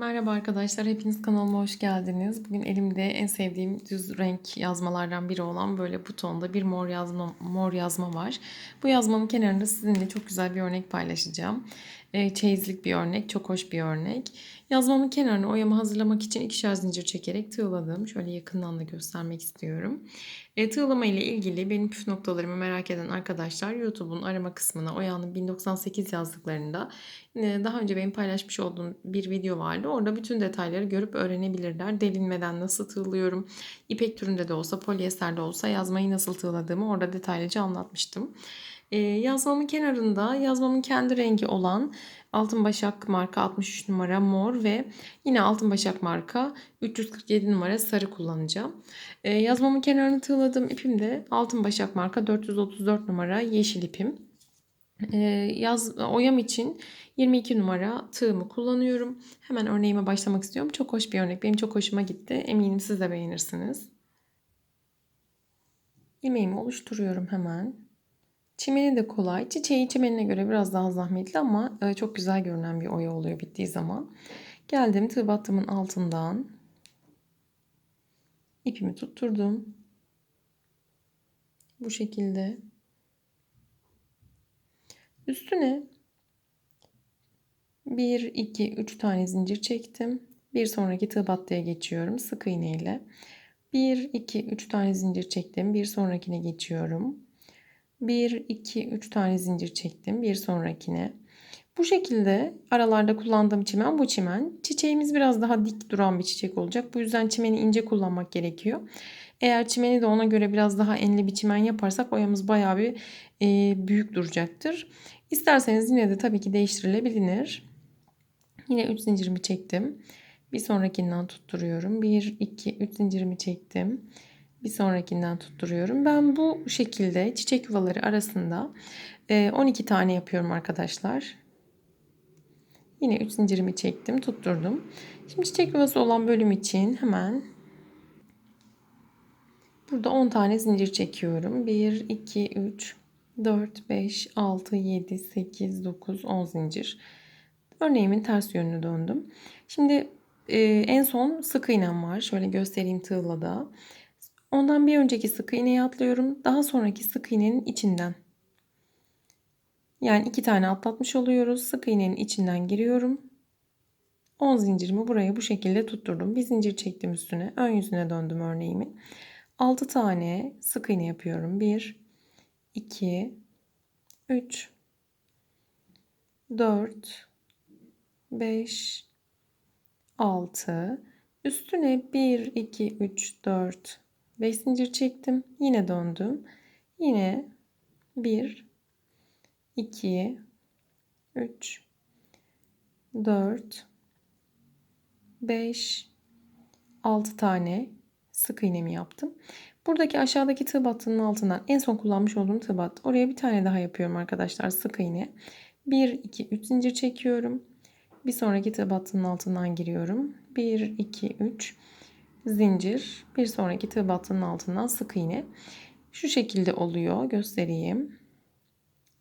Merhaba arkadaşlar, hepiniz kanalıma hoş geldiniz. Bugün elimde en sevdiğim düz renk yazmalardan biri olan böyle butonda bir mor yazma, mor yazma var. Bu yazmanın kenarında sizinle çok güzel bir örnek paylaşacağım. E, çeyizlik bir örnek, çok hoş bir örnek. Yazmamın kenarına oyamı hazırlamak için ikişer zincir çekerek tığladım. Şöyle yakından da göstermek istiyorum. E, tığlama ile ilgili benim püf noktalarımı merak eden arkadaşlar YouTube'un arama kısmına Oya'nın 1098 yazdıklarında e, daha önce benim paylaşmış olduğum bir video vardı. Orada bütün detayları görüp öğrenebilirler. Delinmeden nasıl tığlıyorum, ipek türünde de olsa, polyesterde olsa yazmayı nasıl tığladığımı orada detaylıca anlatmıştım. E, yazmamın kenarında yazmamın kendi rengi olan Altın Başak marka 63 numara mor ve yine Altın Başak marka 347 numara sarı kullanacağım. E, yazmamın kenarını tığladım. İpim de Altın Başak marka 434 numara yeşil ipim. E, yaz oyam için 22 numara tığımı kullanıyorum. Hemen örneğime başlamak istiyorum. Çok hoş bir örnek. Benim çok hoşuma gitti. Eminim siz de beğenirsiniz. İlmeğimi oluşturuyorum hemen. Çimeni de kolay. Çiçeği çimenine göre biraz daha zahmetli ama e, çok güzel görünen bir oya oluyor bittiği zaman. Geldim tığ battımın altından. ipimi tutturdum. Bu şekilde. Üstüne 1, 2, 3 tane zincir çektim. Bir sonraki tığ battıya geçiyorum sık iğne ile. 1, 2, 3 tane zincir çektim. Bir sonrakine geçiyorum. 1, 2, 3 tane zincir çektim. Bir sonrakine. Bu şekilde aralarda kullandığım çimen bu çimen. Çiçeğimiz biraz daha dik duran bir çiçek olacak. Bu yüzden çimeni ince kullanmak gerekiyor. Eğer çimeni de ona göre biraz daha enli bir çimen yaparsak oyamız bayağı bir e, büyük duracaktır. İsterseniz yine de tabii ki değiştirilebilir. Yine 3 zincirimi çektim. Bir sonrakinden tutturuyorum. 1, 2, 3 zincirimi çektim bir sonrakinden tutturuyorum. Ben bu şekilde çiçek yuvaları arasında 12 e, tane yapıyorum arkadaşlar. Yine 3 zincirimi çektim, tutturdum. Şimdi çiçek yuvası olan bölüm için hemen burada 10 tane zincir çekiyorum. 1, 2, 3, 4, 5, 6, 7, 8, 9, 10 zincir. Örneğimin ters yönünü döndüm. Şimdi e, en son sık iğnem var. Şöyle göstereyim tığla da. Ondan bir önceki sık iğneyi atlıyorum. Daha sonraki sık iğnenin içinden. Yani iki tane atlatmış oluyoruz. Sık iğnenin içinden giriyorum. 10 zincirimi buraya bu şekilde tutturdum. Bir zincir çektim üstüne. Ön yüzüne döndüm örneğimin. 6 tane sık iğne yapıyorum. 1 2 3 4 5 6 üstüne 1 2 3 4 5 zincir çektim. Yine döndüm. Yine 1 2 3 4 5 6 tane sık iğnemi yaptım. Buradaki aşağıdaki tığ battının altından en son kullanmış olduğum tığ battı. Oraya bir tane daha yapıyorum arkadaşlar sık iğne. 1 2 3 zincir çekiyorum. Bir sonraki tığ battının altından giriyorum. 1 2 3 zincir. Bir sonraki tığ battının altından sık iğne. Şu şekilde oluyor göstereyim.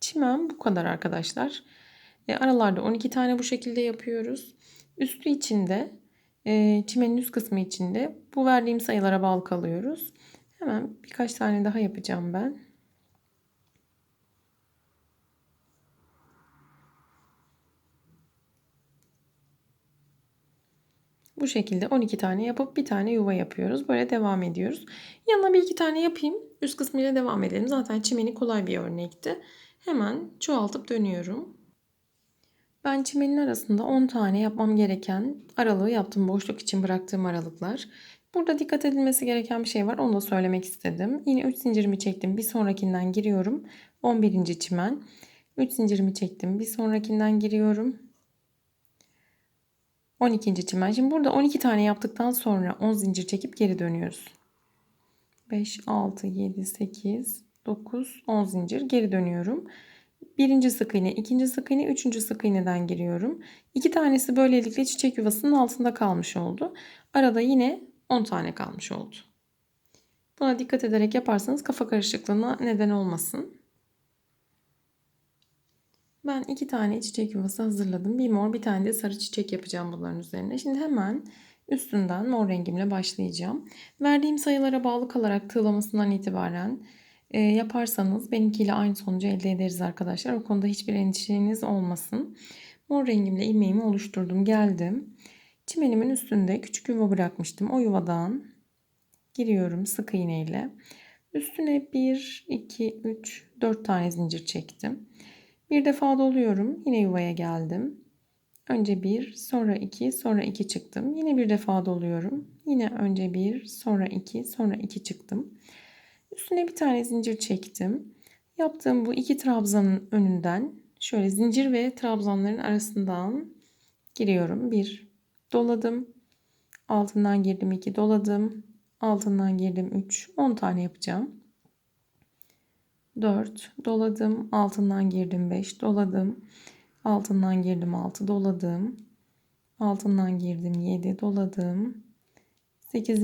Çimen bu kadar arkadaşlar. E, aralarda 12 tane bu şekilde yapıyoruz. Üstü içinde e, çimenin üst kısmı içinde bu verdiğim sayılara bağlı kalıyoruz. Hemen birkaç tane daha yapacağım ben Bu şekilde 12 tane yapıp bir tane yuva yapıyoruz. Böyle devam ediyoruz. Yanına bir iki tane yapayım. Üst kısmıyla devam edelim. Zaten çimeni kolay bir örnekti. Hemen çoğaltıp dönüyorum. Ben çimenin arasında 10 tane yapmam gereken aralığı yaptım. Boşluk için bıraktığım aralıklar. Burada dikkat edilmesi gereken bir şey var. Onu da söylemek istedim. Yine 3 zincirimi çektim. Bir sonrakinden giriyorum. 11. çimen. 3 zincirimi çektim. Bir sonrakinden giriyorum. 12. çimen. Şimdi burada 12 tane yaptıktan sonra 10 zincir çekip geri dönüyoruz. 5, 6, 7, 8, 9, 10 zincir geri dönüyorum. Birinci sık iğne, ikinci sık iğne, üçüncü sık iğneden giriyorum. İki tanesi böylelikle çiçek yuvasının altında kalmış oldu. Arada yine 10 tane kalmış oldu. Buna dikkat ederek yaparsanız kafa karışıklığına neden olmasın. Ben iki tane çiçek yuvası hazırladım. Bir mor bir tane de sarı çiçek yapacağım bunların üzerine. Şimdi hemen üstünden mor rengimle başlayacağım. Verdiğim sayılara bağlı kalarak tığlamasından itibaren e, yaparsanız benimkiyle aynı sonucu elde ederiz arkadaşlar. O konuda hiçbir endişeniz olmasın. Mor rengimle ilmeğimi oluşturdum. Geldim. Çimenimin üstünde küçük yuva bırakmıştım. O yuvadan giriyorum sık iğne ile. Üstüne 1, 2, 3, 4 tane zincir çektim. Bir defa doluyorum. Yine yuvaya geldim. Önce 1, sonra 2, sonra 2 çıktım. Yine bir defa doluyorum. Yine önce 1, sonra 2, sonra 2 çıktım. Üstüne bir tane zincir çektim. Yaptığım bu iki trabzanın önünden şöyle zincir ve trabzanların arasından giriyorum. 1 doladım. Altından girdim 2 doladım. Altından girdim 3. 10 tane yapacağım. 4 doladım. Altından girdim 5 doladım. Altından girdim 6 doladım. Altından girdim 7 doladım. 8.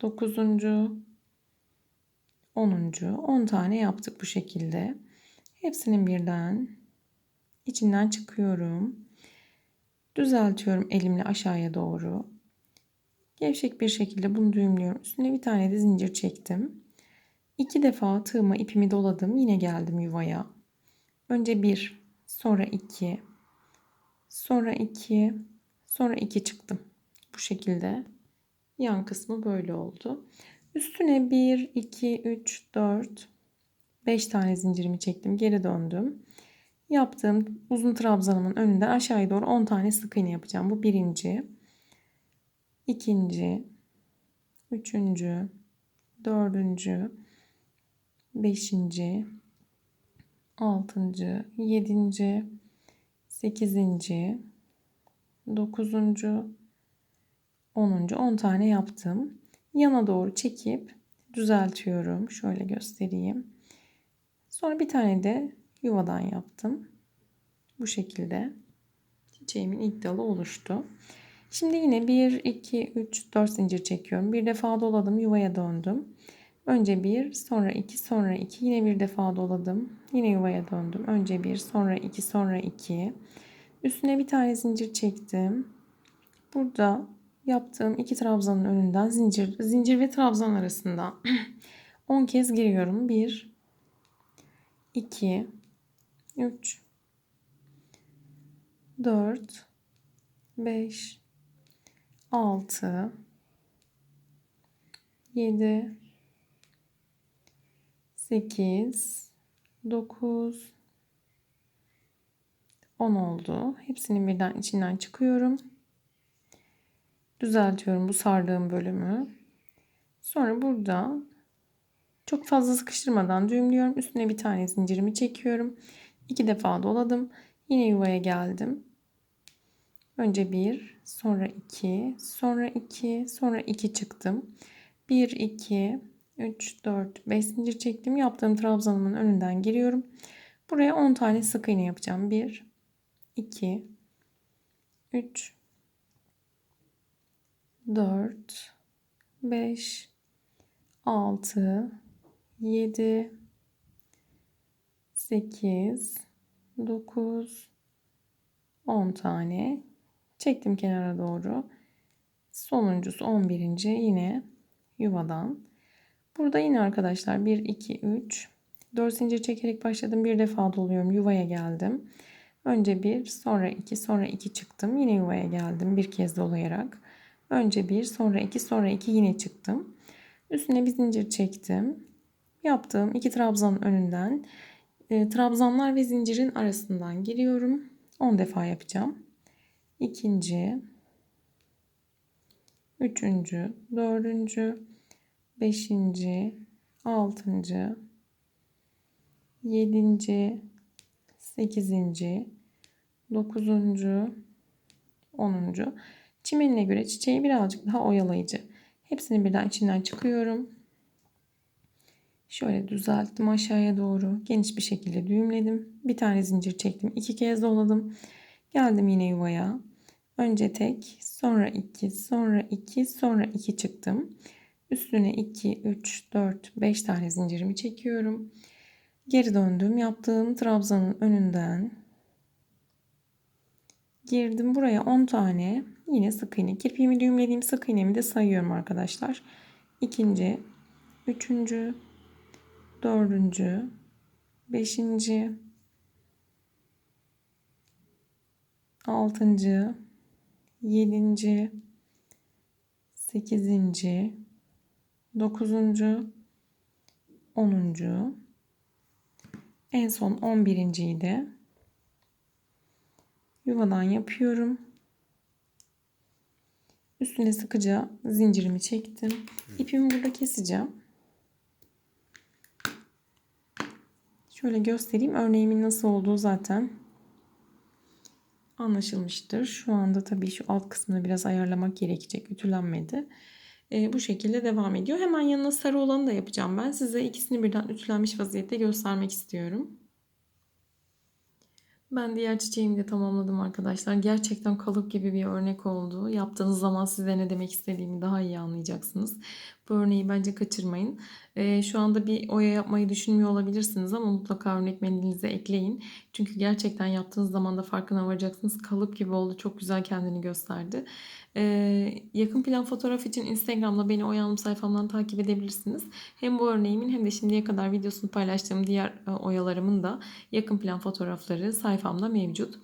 9. 10. 10 tane yaptık bu şekilde. Hepsinin birden içinden çıkıyorum. Düzeltiyorum elimle aşağıya doğru. Gevşek bir şekilde bunu düğümlüyorum. Üstüne bir tane de zincir çektim. İki defa tığıma ipimi doladım. Yine geldim yuvaya. Önce bir, sonra iki, sonra iki, sonra iki çıktım. Bu şekilde yan kısmı böyle oldu. Üstüne 1, 2, 3, 4, 5 tane zincirimi çektim. Geri döndüm. Yaptığım uzun trabzanımın önünden aşağıya doğru 10 tane sık iğne yapacağım. Bu birinci, ikinci, üçüncü, dördüncü, beşinci, altıncı, yedinci, sekizinci, dokuzuncu, onuncu, on tane yaptım. Yana doğru çekip düzeltiyorum. Şöyle göstereyim. Sonra bir tane de yuvadan yaptım. Bu şekilde çiçeğimin ilk dalı oluştu. Şimdi yine 1, 2, 3, 4 zincir çekiyorum. Bir defa doladım yuvaya döndüm. Önce 1, sonra 2, sonra 2. Yine bir defa doladım. Yine yuvaya döndüm. Önce 1, sonra 2, sonra 2. Üstüne bir tane zincir çektim. Burada yaptığım iki trabzanın önünden zincir, zincir ve trabzan arasında 10 kez giriyorum. 1, 2, 3, 4, 5, 6 7 8 9 10 oldu. Hepsinin birden içinden çıkıyorum. Düzeltiyorum bu sardığım bölümü. Sonra burada çok fazla sıkıştırmadan düğümlüyorum. Üstüne bir tane zincirimi çekiyorum. İki defa doladım. Yine yuvaya geldim. Önce 1, sonra 2, sonra 2, sonra 2 çıktım. 1, 2, 3, 4, 5 zincir çektim. Yaptığım trabzanımın önünden giriyorum. Buraya 10 tane sık iğne yapacağım. 1, 2, 3, 4, 5, 6, 7, 8, 9, 10 tane Çektim kenara doğru. Sonuncusu 11. yine yuvadan. Burada yine arkadaşlar 1, 2, 3, 4 zincir çekerek başladım. Bir defa doluyorum. Yuvaya geldim. Önce 1, sonra 2, sonra 2 çıktım. Yine yuvaya geldim. Bir kez dolayarak. Önce 1, sonra 2, sonra 2 yine çıktım. Üstüne bir zincir çektim. Yaptığım iki trabzanın önünden e, trabzanlar ve zincirin arasından giriyorum. 10 defa yapacağım ikinci, üçüncü, dördüncü, beşinci, altıncı, yedinci, sekizinci, dokuzuncu, onuncu. Çimenine göre çiçeği birazcık daha oyalayıcı. Hepsini birden içinden çıkıyorum. Şöyle düzelttim aşağıya doğru. Geniş bir şekilde düğümledim. Bir tane zincir çektim. iki kez doladım. Geldim yine yuvaya. Önce tek, sonra 2, sonra 2, sonra 2 çıktım. Üstüne 2, 3, 4, 5 tane zincirimi çekiyorum. Geri döndüm. Yaptığım trabzanın önünden girdim. Buraya 10 tane yine sık iğne. Kirpiğimi düğümlediğim sık iğnemi de sayıyorum arkadaşlar. İkinci, üçüncü, dördüncü, beşinci, altıncı, yedinci, sekizinci, dokuzuncu, onuncu, en son on birinciyi de yuvadan yapıyorum. Üstüne sıkıca zincirimi çektim. İpimi burada keseceğim. Şöyle göstereyim. Örneğimin nasıl olduğu zaten anlaşılmıştır. Şu anda tabii şu alt kısmını biraz ayarlamak gerekecek. Ütülenmedi. Ee, bu şekilde devam ediyor. Hemen yanına sarı olanı da yapacağım ben. Size ikisini birden ütülenmiş vaziyette göstermek istiyorum. Ben diğer çiçeğimi de tamamladım arkadaşlar. Gerçekten kalıp gibi bir örnek oldu. Yaptığınız zaman size ne demek istediğimi daha iyi anlayacaksınız. Bu örneği bence kaçırmayın. Ee, şu anda bir oya yapmayı düşünmüyor olabilirsiniz ama mutlaka örnek mendilinize ekleyin. Çünkü gerçekten yaptığınız zaman da farkına varacaksınız. Kalıp gibi oldu. Çok güzel kendini gösterdi. Ee, yakın plan fotoğraf için Instagram'da beni oyanım sayfamdan takip edebilirsiniz. Hem bu örneğimin hem de şimdiye kadar videosunu paylaştığım diğer e, oyalarımın da yakın plan fotoğrafları sayfamda mevcut.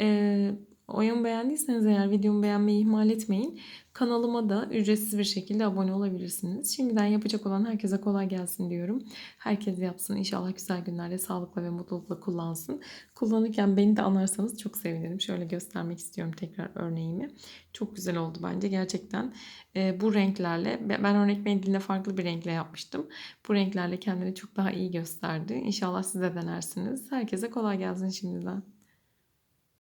Ee, oyamı beğendiyseniz eğer videomu beğenmeyi ihmal etmeyin. Kanalıma da ücretsiz bir şekilde abone olabilirsiniz. Şimdiden yapacak olan herkese kolay gelsin diyorum. Herkes yapsın. İnşallah güzel günlerde sağlıkla ve mutlulukla kullansın. Kullanırken beni de anarsanız çok sevinirim. Şöyle göstermek istiyorum tekrar örneğimi. Çok güzel oldu bence. Gerçekten e, bu renklerle ben örnek mendilinde farklı bir renkle yapmıştım. Bu renklerle kendini çok daha iyi gösterdi. İnşallah siz de denersiniz. Herkese kolay gelsin şimdiden.